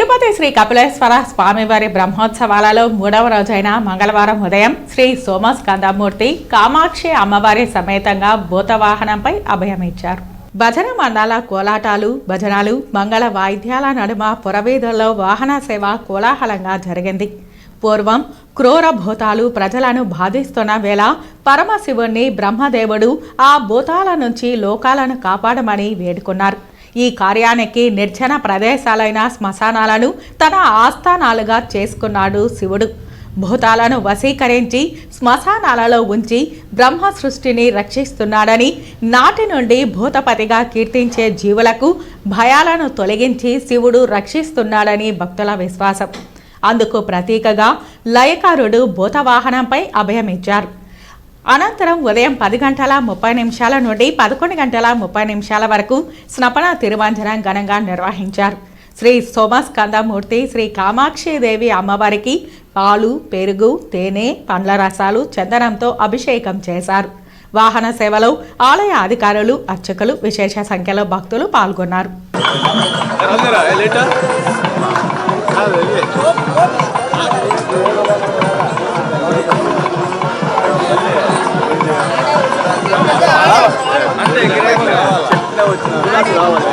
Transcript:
తిరుపతి శ్రీ కపిలేశ్వర స్వామివారి బ్రహ్మోత్సవాలలో మూడవ రోజైన మంగళవారం ఉదయం శ్రీ సోమస్కందమూర్తి కామాక్షి అమ్మవారి సమేతంగా భూతవాహనంపై అభయమిచ్చారు. భజన మండల కోలాటాలు భజనాలు మంగళ వాయిద్యాల నడుమ పురవీధుల్లో వాహన సేవ కోలాహలంగా జరిగింది. పూర్వం క్రూర భూతాలు ప్రజలను బాధిస్తున్న వేళ పరమశివుణ్ణి బ్రహ్మదేవుడు ఆ భూతాల నుంచి లోకాలను కాపాడమని వేడుకున్నారు. ఈ కార్యానికి నిర్జన ప్రదేశాలైన శ్మశానాలను తన ఆస్థానాలుగా చేసుకున్నాడు శివుడు. భూతాలను వశీకరించి శ్మశానాలలో ఉంచి బ్రహ్మ సృష్టిని రక్షిస్తున్నాడని నాటి నుండి భూతపతిగా కీర్తించే జీవులకు భయాలను తొలగించి శివుడు రక్షిస్తున్నాడని భక్తుల విశ్వాసం. అందుకు ప్రతీకగా లయకారుడు భూతవాహనంపై అభయమిచ్చారు. అనంతరం ఉదయం పది గంటల ముప్పై నిమిషాల నుండి పదకొండు గంటల ముప్పై నిమిషాల వరకు స్నపన తిరువంజనం ఘనంగా నిర్వహించారు. శ్రీ సోమస్కందమూర్తి శ్రీ కామాక్షిదేవి అమ్మవారికి పాలు పెరుగు తేనె పండ్ల రసాలు చందనంతో అభిషేకం చేశారు. వాహన సేవలో ఆలయ అధికారులు అర్చకులు విశేష సంఖ్యలో భక్తులు పాల్గొన్నారు. రావాలి